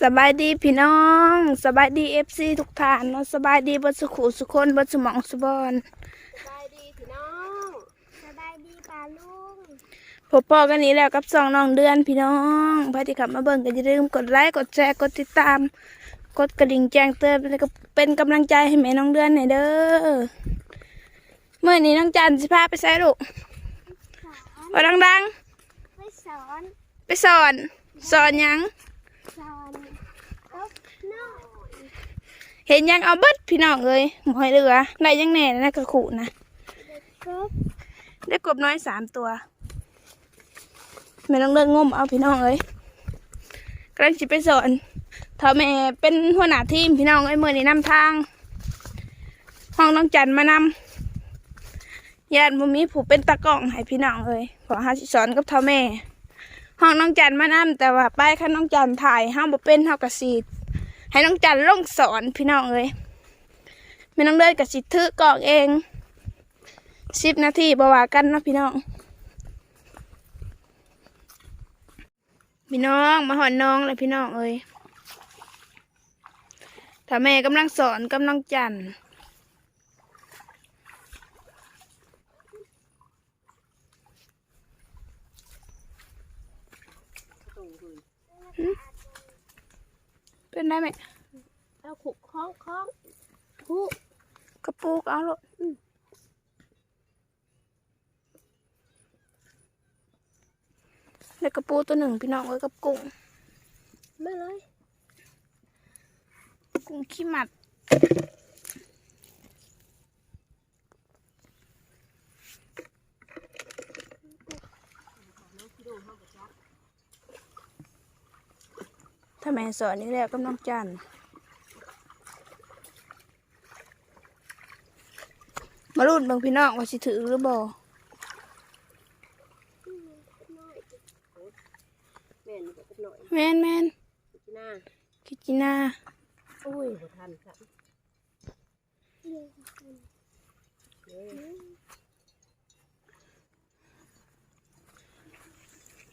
สบายดีพี่น้องสบายดีเอฟซีทุกท่านเนาะสบายดีเบัสุขุสุคนเบัสมองสุบอนสบายดีพี่น้องสบายดีป่าลุงพบพ่อกันนี้แล้วกับสองน้องเดือนพี่น้องพาที่ขับมาเบิ่งก็อย่าลืมกดไลค์กดแชร์กดติดตาม กดกระดิ่งแจ้งเตือนแล้วก็เป็นกำลังใจให้แม่น้องเดือนหน่อยเด้อเมื่อนี้น้องจันสิพาไปใส่ลูกสอนว่าดังไปสอนๆไปสอน สอนหยังสอนก็น้อย เห็นยังเอาเบิดพี่น้องเลยหมอยเรือได้ยังแน่นะกระขู่นะได้กบน้อยสามตัวไม่ต้องเลิกงมเอาพี่น้องเอ้ยกำลังจิไปสอนเถ้าแม่เป็นหัวหน้าทีมพี่น้องเอ้ยมือนี้นำทาง ห้องน้องจันมานำญาติบุมีผูเป็นตากล้องให้พี่น้องเอ้ยขอหาสิสอนกับเท่าแม่ ห้องน้องจันมานำแต่ว่าป้ายคันน้องจันถ่ายห้ามบ่เป็นเฮากระสีด ให้น้องจันลงสอนพี่น้องเอ้ยไม่ต้องเลิกกับสิถือกองเองสิบนาทีบว่ากันนะพี่น้อง พี่น้องมาหอนน้องเลยพี่น้องเอ้ยถ้าแม่กำลังสอนกำลังจันหึ เป็นได้ไหมเอาขุกคล้องคล้องผู้กระปุกเอาลูกแล้วกระปูตัวหนึ่งพี่น้องเอ้ยกับกุ้งไม่เลย กุ้งขี้หมัด แม่สอนนี่แหละก็น้องจันมาลุ้นเบางพี่น้องว่าสิถือหรือบ่แม่นแบบหน่อยแมนแมนจีน่าคิดจีน่าอุ้ยบ่ทันครับ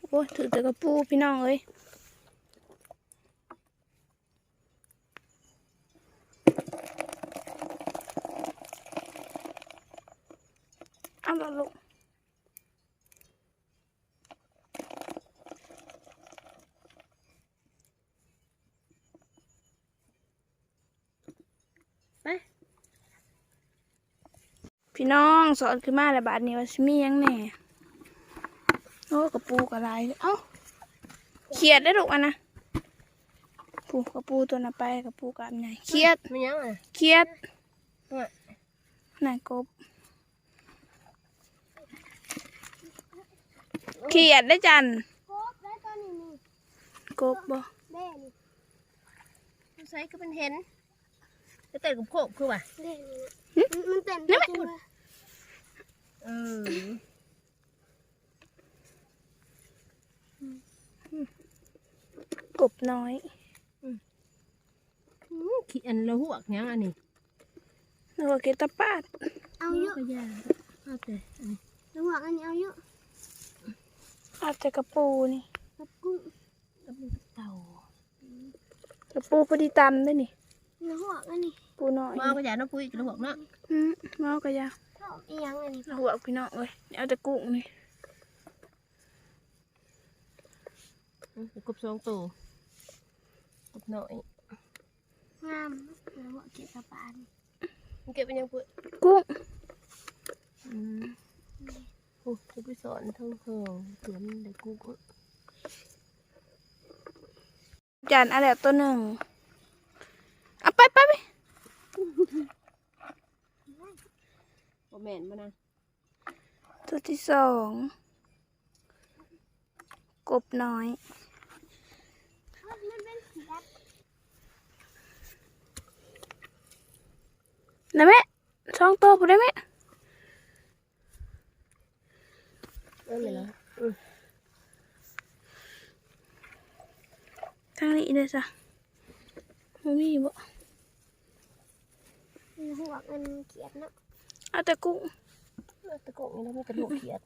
โอ้ยถือแต่กระปูพี่น้องเอ้ยาละลูกไปพี่น้องสอนขึ้นมาแล้วบาทนี้ว่าสิมีหยังแหน่โอ้กระปูกระไรเอ้าเขียดได้ลูกอันนะปูกระปูตัวน่ะไปกระปูกามใหญ่เขียดไม่ยังอะเขียดว่าน่ะกบ เขียดได้จันโคบได้ตัวนี้นี่กบบ่แม่นี่ใส่ก็เป็นเห็นจะเตะกับโคบคือว่ะเล่มันเต้นได้ไหมเออกบน้อยขี้อันละหวกยังอันนี้แล้วก็เกตตาปาดเอาเยอะก็ยาเอาแต่อันนี้ละหวกอันนี้เอาเยอะ อาจจะกระปูนี่กับกุ้งกับมือเต่ากระปูพอดีตำได้นี่ละหวกอันนี้ปูน้อยมาก็ยาน้ำปุ้ยละหวกเนาะอืมเมาก็ยาชอบอีหยังอันนี้หัวพี่น้องเอ้ยเอาแต่กุ้งนี่กบสองตัวกบหน่อยงามละหวกเก็บตะปานเก็บเป็นยังปุ้ยกุ้งอืม โอ้จะไปสอนทั้งเพิงเตือนเด็กกูก็จานอะไรตัวหนึ่งเอาไปไปไปบ่แม่นมานะตัวที่สองกบน้อยมันเป็นสีดนะแม่สองตัวผู้ได้ไหมำนั่น เลยเหรอทางนี้เลยจ้ะมันมีบ่หัวมันเขียดเนาะเอาแต่กุ้งตะโกงนี่แล้วมันกระดูกเขียด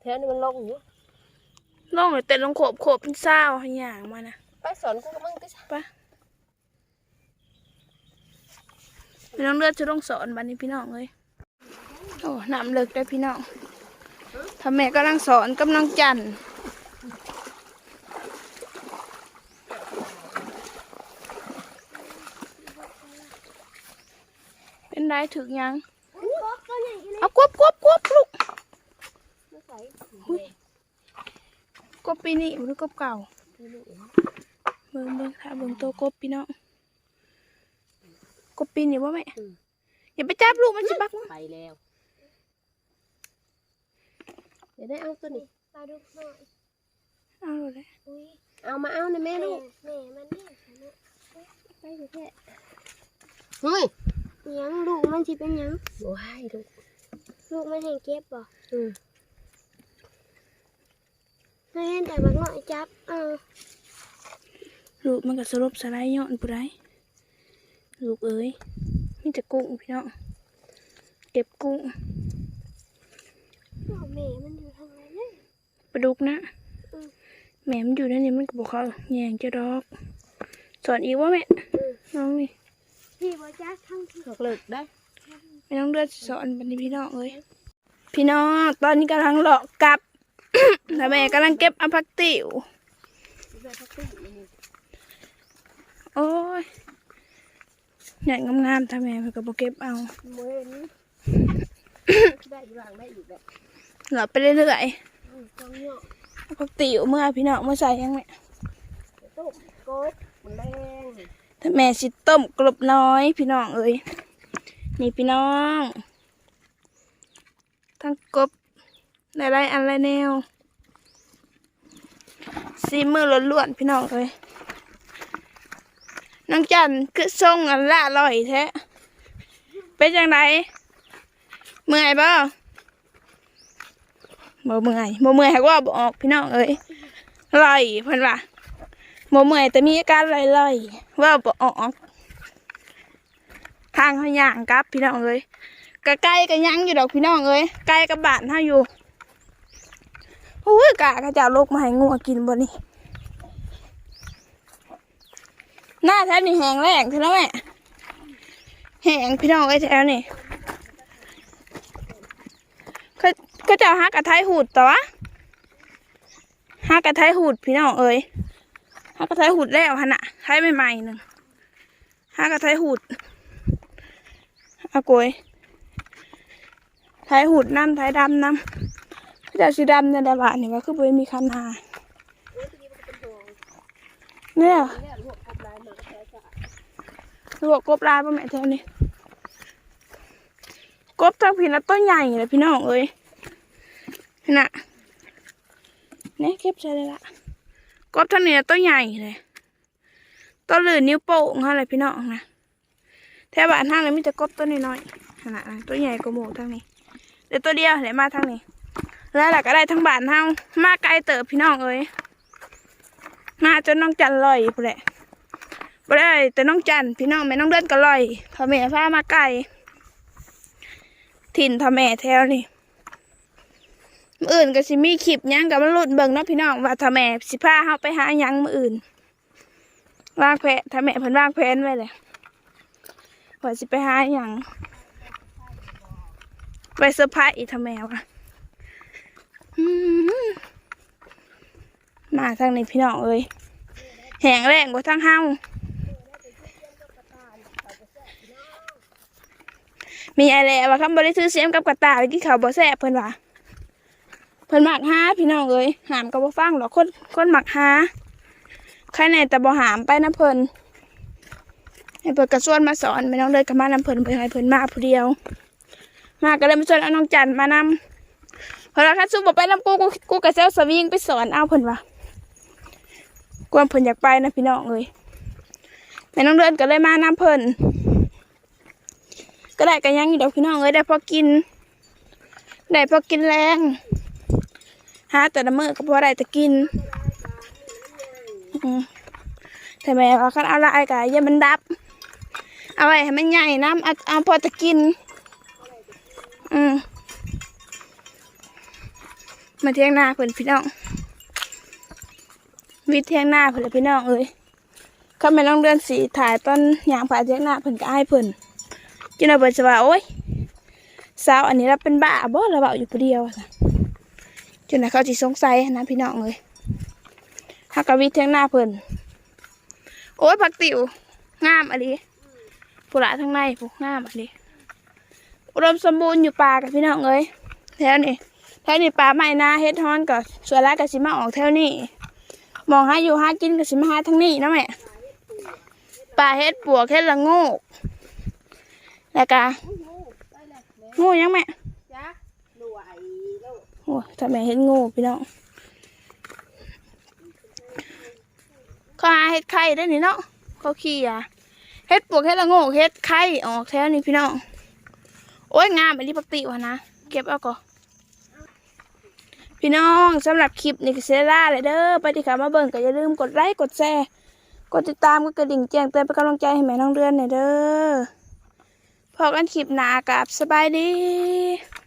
แถวนี้มันลงอยู่ลองเลยเต้นลงโขบโขบเป็นเศร้าให้ย่างมานะไปสอนกูกับมึงติซะไป พี่น้องเลือดจะต้องสอนบันนี้พี่น้องเลยโอ้น้ำเลิกได้พี่น้องถ้าแม่กำลังสอนกำลังจันทร์เป็นได้ถึงยังเอากวบกวบกวบลูกกบปีนี้หรือกบเก่าเบิ่งเบิ่งถ้าเบิ่งตัวกบพี่น้อง กบปีนี้ว่าแม่อย่าไปจับลูกมันจะบักมั้งไปแล้ว เดี๋ยวได้เอาตัวนี้ ปลาดุกหน่อย เอาเลยอุ้ยเอามาเอานะแม่แม่ลูกแม่มันนี่ไปเถอะแค่เฮ้ยหยังลูกมันสิเป็นหยังว้ายลูก ลูกมันแห่งเก็บบ่อืมให้เห็นแต่บักหน่อยจับ เออลูกมันก็สลบสลายย้อนผู้ใด ลูกเอ้ยมีแต่กุ้งพี่น้องเก็บกุ้งลูกแม่มันอยู่ทางไหนเนี่ยปลาดุกนะอืมแม่มันอยู่นั่นนี่มันก็บอกเขาแยงจะดอก สอนอีกว่าแม่น้องนี่พี่บ่จักทั้งที่หกเลิกได้ไม่ต้องเลือดสอนบันนี้พี่น้องเอ้ยพี่น้องตอนนี้กำลังเลาะกลับแล้วแม่กำลังเก็บอภักติวโอ้ย ใหญ่งามๆทำไมมันก็บเก็บเอาเมื่อนี้ได้อยู่หลังได้อีกแบบเหลาไปเรื่อยอืมต้องเหยาะๆพักติวเมื่อพี่น้องเมื่อใส่ยังแม่ต้มกบมันแรงถ้าแม่สิต้มกลบน้อยพี่น้องเอ้ยนี่พี่น้อง ทั้งกบได้ไรอันไรแนวซีมือล้วนๆพี่น้องเอ้ย น้องจันคือทรงอันละลอยแท้เป็นจังไดเมื่อยบ่บ่เมื่อยบ่เมื่อยหากว่าบออกพี่น้องเอ้ยลอยเพิ่นว่าบ่เมื่อยแต่มีอาการลอยๆว่าบ่ออกทางเขาย่างกลับพี่น้องเอ้ยกใกล้ก็ยังอยู่ดอกพี่น้องเอ้ยใกล้กับบ้านเฮาอยู่อุ้ยกะเขาจะเอาลกมาให้งัวกินบ่นี่ หน้าแท้นี่แหงแรงใช่แล้วแม่แหงพี่น้องไอ้แท้นี่เขาเขาจะฮักกระไทยหูดต่อวะฮักกระไทยหูดพี่น้องเอ้ยฮักกระไทยหูดแล้วฮะน่ะไทยใหม่ๆหนึ่งฮักกระไทยหูดอาโกยไทยหูดน้ำไทยดำน้ำเขาจะสีดำในดาบะนี่ว่าคือบ่มีคันหาเนี่ย ลวกกบลายป่ะแม่แถวนี้กบทางพี่นะต้นใหญ่เลยพี่น้องเอ้ยน่ะเนี่ยเก็บใส่เลยละกบทางนี้นะต้นใหญ่เลยต้นเหลือนิ้วโป้งอะไรพี่น้องนะแถวบ้านทางเลยมีแต่กบต้นน้อยๆขนาดนั้นตัวใหญ่กว่าหมูทางนี้เดี๋ยวตัวเดียวเดี๋ยวมาทางนี้ แล้วหลักก็ได้ทั้งบ้านเฮามาไกลเติบพี่น้องเอ้ยมาจนน้องจันลอยพู้นแหละ บ่ได้แต่น้องจันพี่น้องแม่น้องเดินก็ลอยทอแม่พามาไกลถิ่นทอแม่แถวนี่มืออื่นก็สิมีคลิปยังกับมันลุดเบิ่งเนาะพี่น้องว่าทอแม่สิพาเฮาไปหายังมื้ออื่นวางแผนทอแม่เพิ่นวางแผนไว้เลยว่าสิไปหายังไปเซอร์ไพรส์อีทอแม่ว่ะมมาทางนี้พี่น้องเอ้ยแหงแรงกว่าทางเฮา มีอะไรว่าคำบริซื้อเสียมกับกระต่ายที่เขาบ่แซ่บเพิ่นว่าเพิ่นมักหาพี่น้องเอ้ยหามก็บ่ฟังหรอกคนคนมักหาใครแน่แต่บ่หามไปนะเพิ่นให้เพิ่นกระส่วนมาสอนไม่น้องเลยกับมานำเพิ่นเพิ่นให้เพิ่นมาผู้เดียว มาก็เลยมาชวนเอาน้องจันมานำเพราะว่าคันสู้บ่ไปนำกูกูกูก็สิเซลสวิงไปสอนเอาเพิ่นว่ากวามเพิ่นอยากไปนะพี่น้องเอ้ยแม่น้องเดินก็เลยมานำเพิ่น ก็ได้กันยังอยู่ดอกพี่น้องเอ้ยได้พอกิน ได้พอกินแรงหาแต่ละมื้อก็พอได้แต่กินอืมแต่แม่ว่าคันเอาละไอ้กะอย่ามันดับ เอาไว้ให้มันใหญ่น้ำเอาเอาพอจะกิน อืมมาเที่ยงหน้าเพิ่นพี่น้อง วิทย์เที่ยงหน้าเพิ่นพี่น้องเอ้ยเขาแม่น้องเดือนสีถ่ายตอนยางผ่าเที่ยงหน้าเพิ่นก็อ้เพิ่น จินาเพิ่นจะว่าโอ๊ยสาวอันนี้เราเป็นบ้าบ่เราเบาอยู่ผู้เดียวอะจ้ะจนเขาสิสงสัยนะพี่น้องเลยฮักกะวิเทียงหน้าเพิ่นโอ้ยผักติ๋วงามอะดิผู้ละทั้งในผู้งามอะดิอุดมสมบูรณ์อยู่ป่ากับพี่น้องเอ้ยแถวนี้แถวนี้ป่าไม้นาเฮ็ดฮ้อนก็ส่วนหลายก็สิมาออกแถวนี้มองหาอยู่หากินก็สิมาหาทางนี้นะแม่ปลาเฮ็ดปวกเฮ็ดละโงู แล้วก็งูยังแม่จ้ะรวยลูกโอ้ยถ้าแม่เฮ็ดงูพี่น้องเขาหาเฮ็ดไข่ได้อนี่เนาะเขาขี้อะเฮ็ดปวกเฮ็ดละโงูเฮ็ดไข่ออกแถวนี้พี่น้องโอ้ยงามอันนี้ปกติวะนะเก็บเอาก่อนพี่น้องสำหรับคลิปนี้ก็เซล่าเลยเด้อไปที่ขามาเบิ่งก็อย่าลืมกดไลค์กดแชร์กดติดตามกดกระดิ่งแจ้งเตือนเป็นกำลังใจให้แม่น้องเดือนหน่อยเด้อ พอกันคลิปหน้ากับสบายดี